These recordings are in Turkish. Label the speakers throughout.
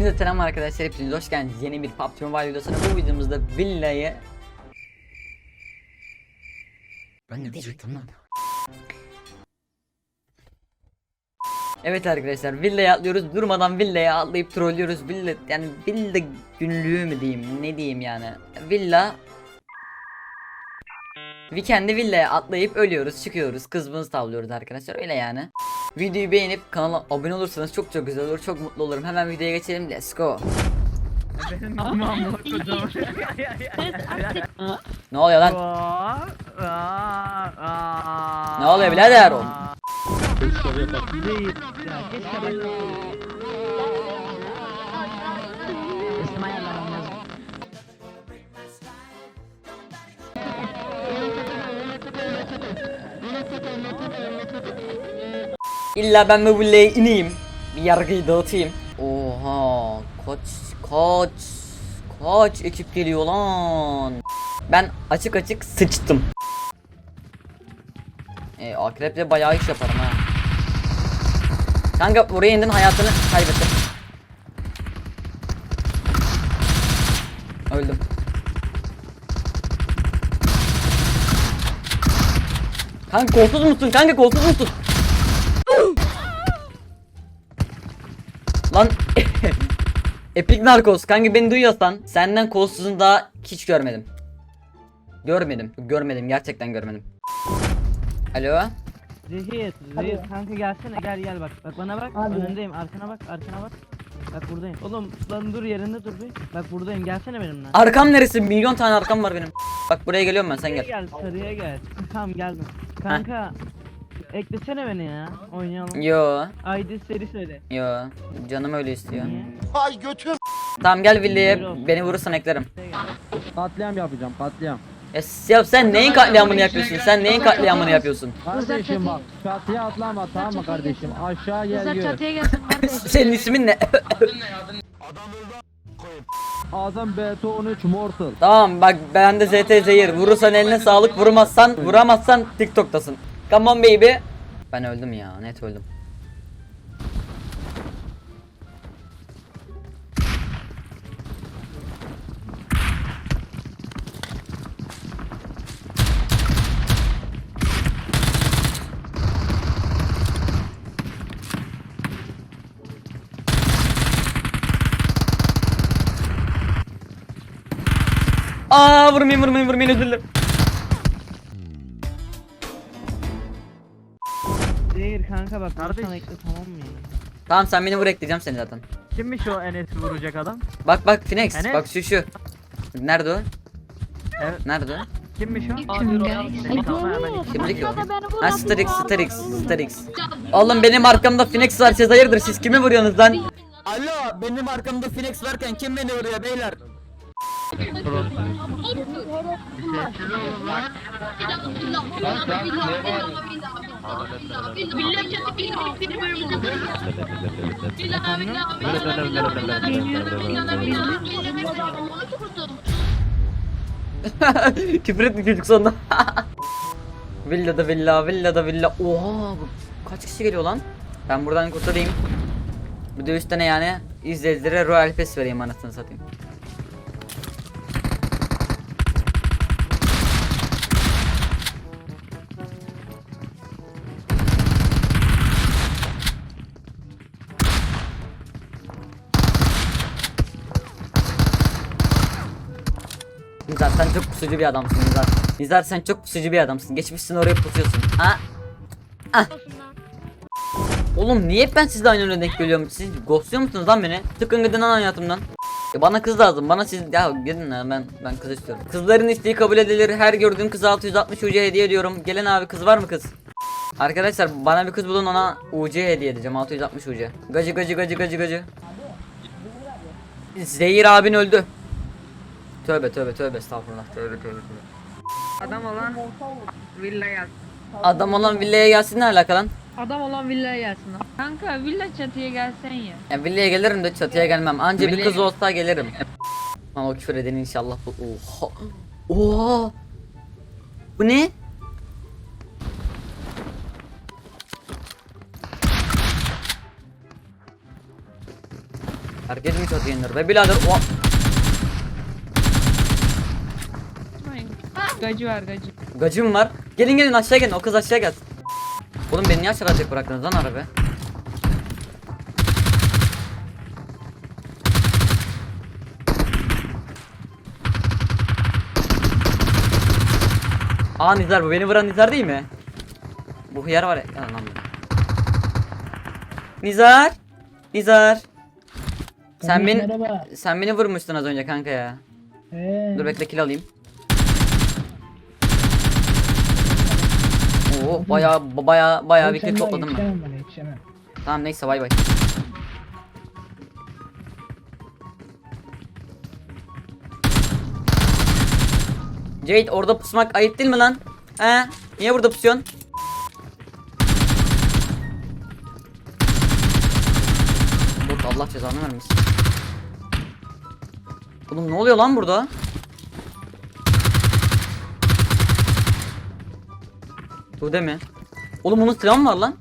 Speaker 1: Hepinize selam arkadaşlar, hepiniz hoş geldiniz. Yeni bir PUBG Mobile videosuna. Bu videomuzda villayı... Ben ne diyecektim lan? Evet arkadaşlar villaya atlıyoruz. Durmadan villaya atlayıp trollüyoruz. Villa yani villa günlüğü mü diyeyim ne diyeyim yani? Villa Weekend'de villaya atlayıp ölüyoruz çıkıyoruz. Kızımızı tavlıyoruz arkadaşlar öyle yani Videoyu beğenip kanala abone olursanız çok çok güzel olur çok mutlu olurum. Hemen videoya geçelim let's go. Ne oluyor lan? Ne oluyor birader? O İlla ben villaya ineyim. Bir yargıyı dağıtayım. Oha koç koç koç ekip geliyor lan? Ben açık açık sıçtım. E, Akreple bayağı iş yaparım ha. Kanka buraya indin hayatını kaybettin. Öldüm. Kanka kolsuz musun? Kanka kolsuz musun? Lan Epic Narcos kanka beni duyuyorsan senden kolsuzunu daha hiç görmedim. Görmedim. Görmedim gerçekten görmedim. Alo.
Speaker 2: Zehir, Zehir kanka gelsene gel gel bak. Bak bana bak. Önündeyim. Arkana bak, arkana bak. Bak buradayım. Oğlum lan dur yerinde dur bir. Bak buradayım. Gelsene benimle.
Speaker 1: Arkam neresi? Milyon tane arkam var benim. Bak buraya geliyorum ben sen
Speaker 2: Sarıya
Speaker 1: gel.
Speaker 2: gel, sarıya gel. Tamam geldim. Kanka eklesene beni ya. Oynayalım.
Speaker 1: Yo.
Speaker 2: ID seri söyle.
Speaker 1: Yo. Canım öyle istiyor.
Speaker 2: Niye?
Speaker 1: Tamam gel
Speaker 2: Buyur olsun.
Speaker 1: beni vurursan eklerim.
Speaker 3: Katliam yapacağım katliam.
Speaker 1: Ya, s- ya sen neyin katliamını yapıyorsun? Sen neyin katliamını yapıyorsun?
Speaker 3: Kardeşim bak çatıya atlama tamam mı kardeşim? Aşağı gel
Speaker 4: Kızlar
Speaker 3: gör.
Speaker 4: çatıya gelsin kardeş.
Speaker 1: Senin ismin ne?
Speaker 3: Azam BT13 Mortal.
Speaker 1: tamam bak ben de ZT Zehir. Vurursan eline sağlık, vurmazsan, vuramazsan TikTok'tasın. Come on baby. Ben öldüm ya, net öldüm. Aa vurmayın vurmayın vurmayın özür dilerim.
Speaker 2: Kanka bak.
Speaker 3: Kardeş.
Speaker 2: Kardeş. ekle tamam mı ya?
Speaker 1: Tamam sen beni vur ekleyeceğim seni zaten.
Speaker 3: Kimmiş o Enes'i vuracak adam?
Speaker 1: Bak bak Phoenix
Speaker 3: Enes?
Speaker 1: bak şu şu. Nerede o?
Speaker 3: Evet.
Speaker 1: Nerede o?
Speaker 3: Kimmiş o?
Speaker 1: Kimdi ki o? Ha Starix Starix Starix. Oğlum benim arkamda Phoenix var siz hayırdır siz kimi vuruyorsunuz lan? Alo benim arkamda Phoenix varken kim beni vuruyor beyler? Küfür etti çocuk sonunda. villa da villa villa da villa. Oha kaç kişi geliyor lan? Ben buradan kurtulayım. Bu da üstüne yani izleyicilere Royal Pass vereyim anasını satayım. Nizar sen çok pusucu bir adamsın Nizar. Nizar sen çok pusucu bir adamsın. Geçmişsin oraya pusuyorsun. Ha? Ah. Oğlum niye ben sizle aynı önüne denk geliyorum? Siz ghostluyor musunuz lan beni? Tıkın gidin lan hayatımdan. Ya bana kız lazım. Bana siz ya gidin ya ben ben kız istiyorum. Kızların isteği kabul edilir. Her gördüğüm kıza 660 UC hediye ediyorum. Gelin abi kız var mı kız? Arkadaşlar bana bir kız bulun ona UC hediye edeceğim 660 UC. Gacı gacı gacı gacı gacı. Zehir abin öldü. Tövbe tövbe tövbe estağfurullah tövbe tövbe tövbe.
Speaker 5: Adam olan villa yaz.
Speaker 1: Adam olan villaya gelsin ne alaka lan?
Speaker 5: Adam olan villaya gelsin. lan. Kanka villa çatıya gelsen ya.
Speaker 1: Ya villaya gelirim de çatıya gelmem. Anca bir kız olsa gelirim. Ama o küfür edeni inşallah bu. Oha. Oha. Bu ne? Herkes mi çatıya indir be birader? O
Speaker 5: Gacı var gacı.
Speaker 1: gacım var. Gelin gelin aşağı gelin. O kız aşağı gelsin. Oğlum beni niye aşağıda tek bıraktınız lan araba? Aa Nizar bu beni vuran Nizar değil mi? Bu hıyar var ya. lan. Nizar. Nizar. Sen beni sen beni vurmuştun az önce kanka ya.
Speaker 4: Ee,
Speaker 1: Dur bekle kill alayım. Oo bayağı bayağı bayağı bir
Speaker 4: yetişemem,
Speaker 1: topladım ben.
Speaker 4: Yetişemem.
Speaker 1: Tamam neyse bay bay. Jade orada pusmak ayıp değil mi lan? He? Niye burada pusuyorsun? Bot Allah cezanı vermesin. Oğlum ne oluyor lan burada? Bu mi? Oğlum bunun silahı mı var lan?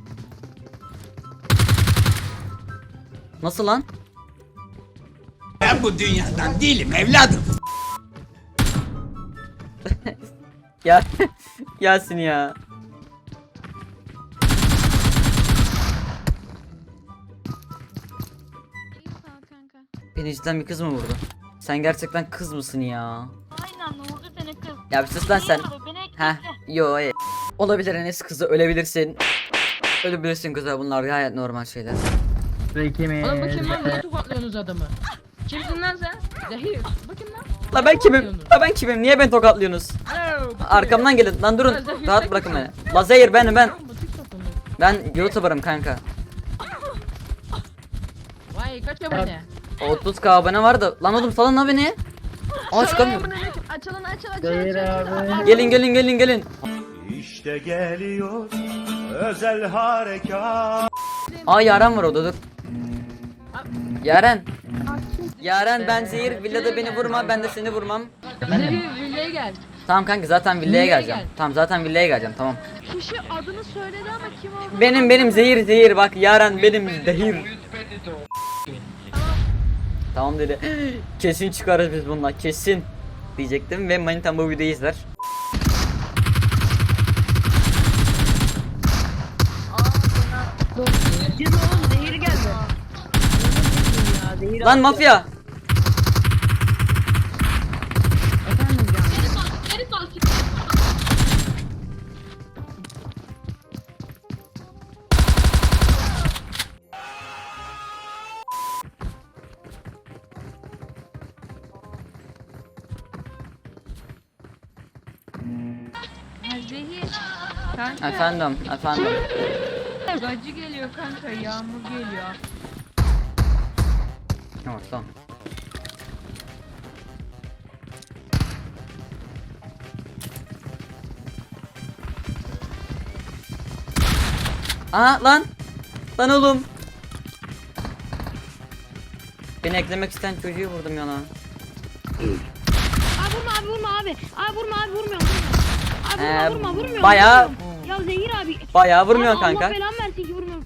Speaker 1: Nasıl lan?
Speaker 6: Ben bu dünyadan değilim evladım.
Speaker 1: Ya Yasin ya. Beni cidden bir kız mı vurdu? Sen gerçekten kız mısın ya?
Speaker 7: Aynen vurdu seni kız.
Speaker 1: Ya bir sus lan sen. Heh, yo e. Olabilir Enes kızı ölebilirsin. Ölebilirsin kızı bunlar gayet normal şeyler.
Speaker 8: Oğlum bakayım lan niye tokatlıyorsunuz adamı? Kimsin lan sen? Zehir. Bakayım lan.
Speaker 1: La ben kimim? La ben kimim? Niye beni tokatlıyorsunuz? Arkamdan gelin lan durun. Rahat bırakın beni. La Zehir benim ben.
Speaker 8: Bu?
Speaker 1: Ben YouTuber'ım kanka.
Speaker 8: Vay kaç abone?
Speaker 1: 30k abone var da. Lan oğlum salın beni. Aa çıkamıyorum.
Speaker 8: Açılın açıl açıl
Speaker 4: abi.
Speaker 1: Gelin gelin gelin gelin.
Speaker 9: İşte geliyor özel harekat.
Speaker 1: Aa Yaren var orada dur. Yaren. Yaren ben Zehir villada beni vurma ben de seni vurmam.
Speaker 8: Zehir villaya gel.
Speaker 1: Tamam kanka zaten villaya geleceğim.
Speaker 8: gel.
Speaker 1: Tamam zaten villaya geleceğim tamam.
Speaker 7: Kişi adını söyledi ama kim olduğunu
Speaker 1: Benim benim Zehir Zehir bak Yaren benim Zehir. Tamam dedi. Kesin çıkarız biz bununla kesin diyecektim ve Manitam bu videoyu izler. Lan mafya.
Speaker 5: Ha, Zehir. Kanka.
Speaker 1: Efendim efendim.
Speaker 5: Gacı geliyor kanka. Yağmur geliyor.
Speaker 1: Tamam tamam. Aa lan. Lan oğlum. Beni eklemek isteyen çocuğu vurdum yana.
Speaker 7: Abi vurma abi vurma abi. Abi vurma abi vurmuyorum. Abi vurma
Speaker 1: Ee,
Speaker 7: vurma vurmuyorum.
Speaker 1: bayağı-
Speaker 7: vurmuyorum. Ya Zehir abi.
Speaker 1: Bayağı vurmuyorsun
Speaker 7: Abi Allah
Speaker 1: kanka.
Speaker 7: belamı versin ki vurmuyorum.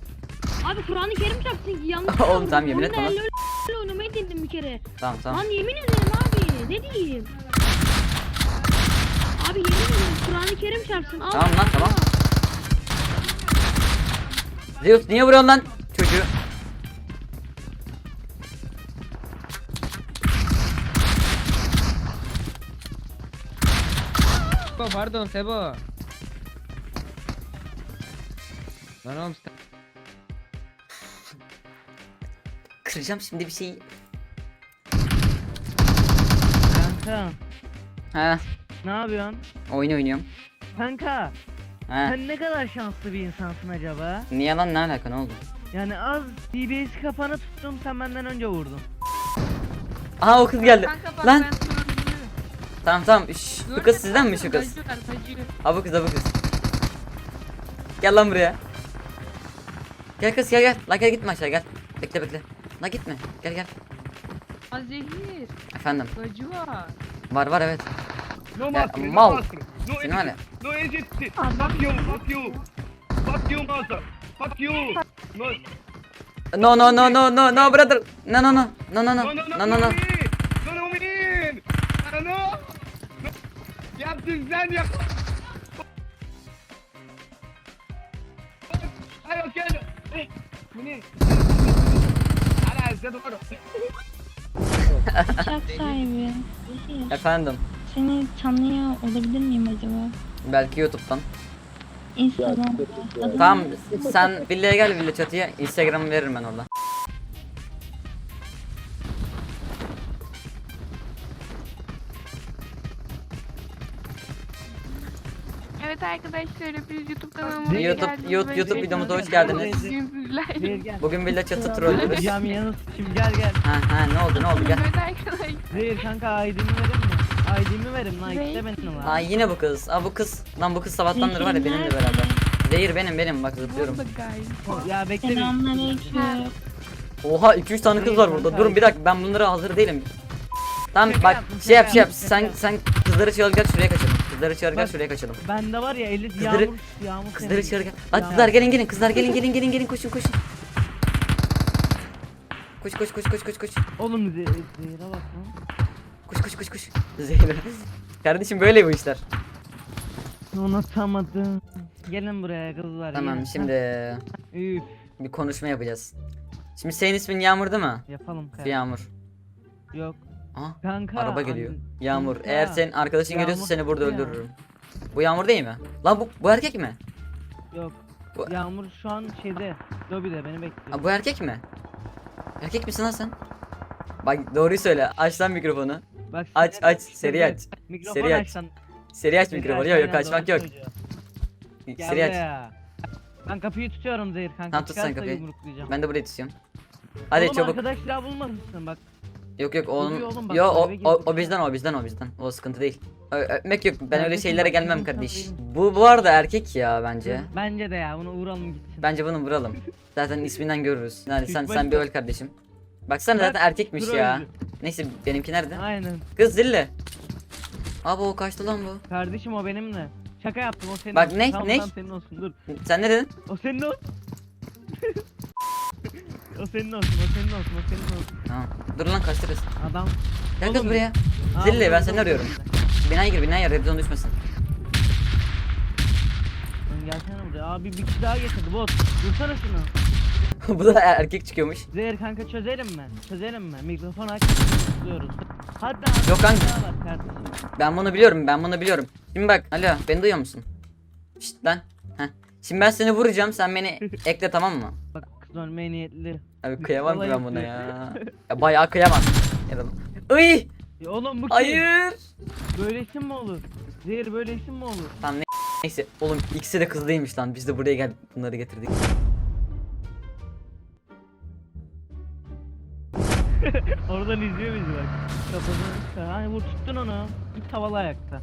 Speaker 7: Abi Kur'an-ı Kerim çarpsın ki yanlış.
Speaker 1: Oğlum tamam, yemin etme lan.
Speaker 7: Kere.
Speaker 1: Tamam tamam.
Speaker 7: Lan yemin ederim abi. Ne diyeyim? Abi yemin ederim Kur'an-ı Kerim çarpsın. Al.
Speaker 1: Tamam lan, tamam. Zeus niye vuruyorsun lan çocuğu?
Speaker 3: Sebo pardon Sebo. Lan oğlum sen-
Speaker 1: Kıracağım şimdi bir şeyi.
Speaker 2: Kanka
Speaker 1: Ha,
Speaker 2: ne yapıyorsun?
Speaker 1: oyun oynuyorum.
Speaker 2: Kanka
Speaker 1: Ha.
Speaker 2: sen ne kadar şanslı bir insansın acaba?
Speaker 1: Niye lan ne alaka ne oldu?
Speaker 2: Yani az DBS kafanı tuttum sen benden önce vurdun.
Speaker 1: Aha o kız geldi.
Speaker 5: Kanka bak
Speaker 1: Lan
Speaker 5: ben sana biliyorum.
Speaker 1: tamam tamam. Şş, bu kız sizden mi şu kız? Ha bu kız ha bu kız. Gel lan buraya. Gel kız gel gel. La gel gitme aşağı gel. Bekle bekle. La gitme. Gel gel.
Speaker 5: Ha Zehir.
Speaker 1: Efendim.
Speaker 5: Gacı var.
Speaker 1: Var var evet.
Speaker 9: No
Speaker 1: Ya,
Speaker 9: master,
Speaker 1: mal.
Speaker 9: no master. No
Speaker 1: Seni var ya.
Speaker 9: no agency. Fuck you, fuck you. Fuck you master. Fuck you. No.
Speaker 1: No no no no no no brother. No no no. No no no.
Speaker 9: No, no,
Speaker 1: No no no.
Speaker 9: No, no, Min! Ano? No. Yaptın sen ya. Ay, okay. Eh, Mini. Ala, sen doğru.
Speaker 7: Uçak sahibi.
Speaker 1: Efendim.
Speaker 7: Seni tanıyor olabilir miyim acaba?
Speaker 1: Belki YouTube'dan.
Speaker 7: Instagram'da.
Speaker 1: Tamam sen villaya gel villa çatıya. Instagram'ı veririm ben orada.
Speaker 5: Evet arkadaşlar hepiniz YouTube kanalıma
Speaker 1: YouTube YouTube, YouTube videomuza hoş geldiniz.
Speaker 2: Zehir gel.
Speaker 1: Bugün villa çatı trollüyoruz.
Speaker 2: Camiye Şimdi gel gel.
Speaker 1: Ha ha ne oldu ne oldu gel.
Speaker 5: Evet arkadaşlar.
Speaker 2: Zehir kanka ID'mi verir mi? ID'mi verim lan
Speaker 5: Zehir.
Speaker 2: işte benim lan.
Speaker 1: Aa yine bu kız. Aa bu kız. Lan bu kız sabahtandır var ya benimle beraber. Zehir benim benim bak zıplıyorum.
Speaker 2: Ya bekle bir.
Speaker 7: Selamünaleyküm.
Speaker 1: Oha 2-3 tane kız var burada. Durun bir dakika ben bunlara hazır değilim. Tamam bak şey yap şey yap. Sen sen kızları çağır gel şuraya kaçalım. Kızları çağır gel
Speaker 2: Bak.
Speaker 1: şuraya kaçalım.
Speaker 2: Bende var ya 50
Speaker 1: Kızları-
Speaker 2: yağmur yağmur seni-
Speaker 1: çağır gel. Hadi kızlar gelin gelin kızlar gelin gelin gelin gelin koşun koşun. Koş koş koş koş koş koş.
Speaker 2: Oğlum Zehir'e bak lan.
Speaker 1: Koş koş koş koş. Zehir. Kardeşim böyle bu işler.
Speaker 2: Unutamadım. Gelin buraya kızlar.
Speaker 1: Tamam
Speaker 2: gelin.
Speaker 1: şimdi
Speaker 2: Üf.
Speaker 1: bir konuşma yapacağız. Şimdi senin ismin Yağmur değil mi?
Speaker 2: Yapalım kanka.
Speaker 1: Yağmur.
Speaker 2: Yok.
Speaker 1: Aa,
Speaker 2: Kanka.
Speaker 1: araba geliyor.
Speaker 2: an-
Speaker 1: Yağmur.
Speaker 2: kanka.
Speaker 1: Eğer senin arkadaşın
Speaker 2: Yağmur
Speaker 1: geliyorsa seni burada
Speaker 2: ya.
Speaker 1: öldürürüm. Bu Yağmur değil mi? Lan bu bu erkek mi?
Speaker 2: Yok.
Speaker 1: Bu-
Speaker 2: Yağmur şu an şeyde. Lobide beni bekliyor.
Speaker 1: Bu erkek mi? Erkek misin lan sen? Bak doğruyu söyle. Aç lan mikrofonu.
Speaker 2: Bak,
Speaker 1: Aç aç seri aç.
Speaker 2: Mikrofon
Speaker 1: Seri aç.
Speaker 2: aç lan.
Speaker 1: Seri aç
Speaker 2: Seri
Speaker 1: mikrofonu.
Speaker 2: aç,
Speaker 1: Yok yok kaçmak
Speaker 2: doğru
Speaker 1: yok.
Speaker 2: söylüyor. Gel
Speaker 1: Seri aç.
Speaker 2: buraya. Ben kapıyı tutuyorum Zehir kanka.
Speaker 1: Tamam, tut sen
Speaker 2: Çıkarsa
Speaker 1: kapıyı.
Speaker 2: yumruklayacağım.
Speaker 1: Ben de burayı tutuyorum. Hadi
Speaker 2: Oğlum
Speaker 1: çabuk.
Speaker 2: arkadaş silah bulmamışsın bak.
Speaker 1: Yok yok
Speaker 2: Oluyor
Speaker 1: oğlum.
Speaker 2: oğlum, bak,
Speaker 1: Yo o,
Speaker 2: eve
Speaker 1: o,
Speaker 2: girdik
Speaker 1: o
Speaker 2: ya.
Speaker 1: bizden o bizden o bizden. O sıkıntı değil. Ö- öpmek yok. Ben öyle
Speaker 2: Kardeşim,
Speaker 1: şeylere
Speaker 2: bak,
Speaker 1: gelmem
Speaker 2: bizim
Speaker 1: kardeş. Bu bu arada erkek ya bence.
Speaker 2: Bence de ya bunu vuralım gitsin.
Speaker 1: Bence bunu vuralım. Zaten isminden görürüz. Yani sen sen bir öl kardeşim. Baksana
Speaker 2: Bak,
Speaker 1: zaten erkekmiş
Speaker 2: dur
Speaker 1: ya.
Speaker 2: öldü.
Speaker 1: Neyse benimki nerede?
Speaker 2: Aynen.
Speaker 1: Kız zille. Abi o kaçtı lan bu.
Speaker 2: Kardeşim o benimle. Şaka yaptım o senin
Speaker 1: Bak
Speaker 2: olsun.
Speaker 1: ne,
Speaker 2: Tamam,
Speaker 1: ne?
Speaker 2: tamam, senin olsun dur.
Speaker 1: Sen ne dedin?
Speaker 2: O senin olsun. o senin olsun o senin olsun o senin olsun.
Speaker 1: Tamam. Dur lan kaçtı kız.
Speaker 2: Adam.
Speaker 1: Gel kız buraya. Zille ben seni arıyorum. Binaya gir binaya red zone düşmesin.
Speaker 2: Lan Gelsene buraya. Abi bir kişi daha getirdi bot. Vursana şunu.
Speaker 1: bu da er- erkek çıkıyormuş.
Speaker 2: Zehir kanka çözelim mi? Çözelim mi? Mikrofon aç. Tutuyoruz. Hadi
Speaker 1: Yok kanka. Ben bunu biliyorum ben bunu biliyorum. Şimdi bak alo beni duyuyor musun? Şşt lan. Heh. Şimdi ben seni vuracağım sen beni ekle tamam mı?
Speaker 2: Bak kız ölmeye niyetli.
Speaker 1: Abi kıyamam ki ben buna ya. ya bayağı kıyamam. Ya da- Iy!
Speaker 2: Ya oğlum bu kim?
Speaker 1: Hayır.
Speaker 2: Böyle isim mi olur? Zehir böyle isim mi olur?
Speaker 1: Tamam ne- neyse oğlum ikisi de kız değilmiş lan biz de buraya geldik bunları getirdik.
Speaker 2: Oradan izliyor bizi bak. Kafasını Hani vur tuttun onu. Git tavalı ayakta.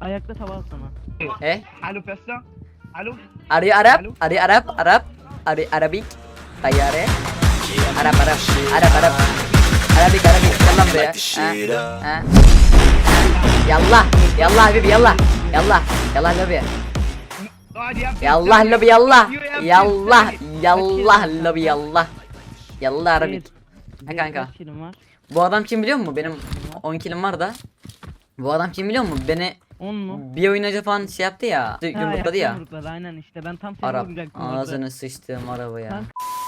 Speaker 2: Ayakta taval sana.
Speaker 1: E?
Speaker 9: Alo Pesta? Alo?
Speaker 1: Are you Arab? Are you Arab? Arab? Tayyare? Arap Arap Arap Arap Arabik Arabik gel lan buraya ha? Ha? Yallah Yallah Habibi yallah Yallah Yallah
Speaker 9: yap.
Speaker 1: Yallah lobi yallah Yallah Yallah lobi yallah Yallah Arabik Ha kanka. Bu adam kim biliyor musun? Benim 10 kilim var da Bu adam kim biliyor musun? Beni
Speaker 2: 10 mu?
Speaker 1: bir oyun önce falan şey yaptı ya
Speaker 2: Ha,
Speaker 1: Yumrukladı ya
Speaker 2: Yumrukladı aynen işte ben tam seni
Speaker 1: Arap. Ağzını sıçtığım araba ya
Speaker 2: Kanka.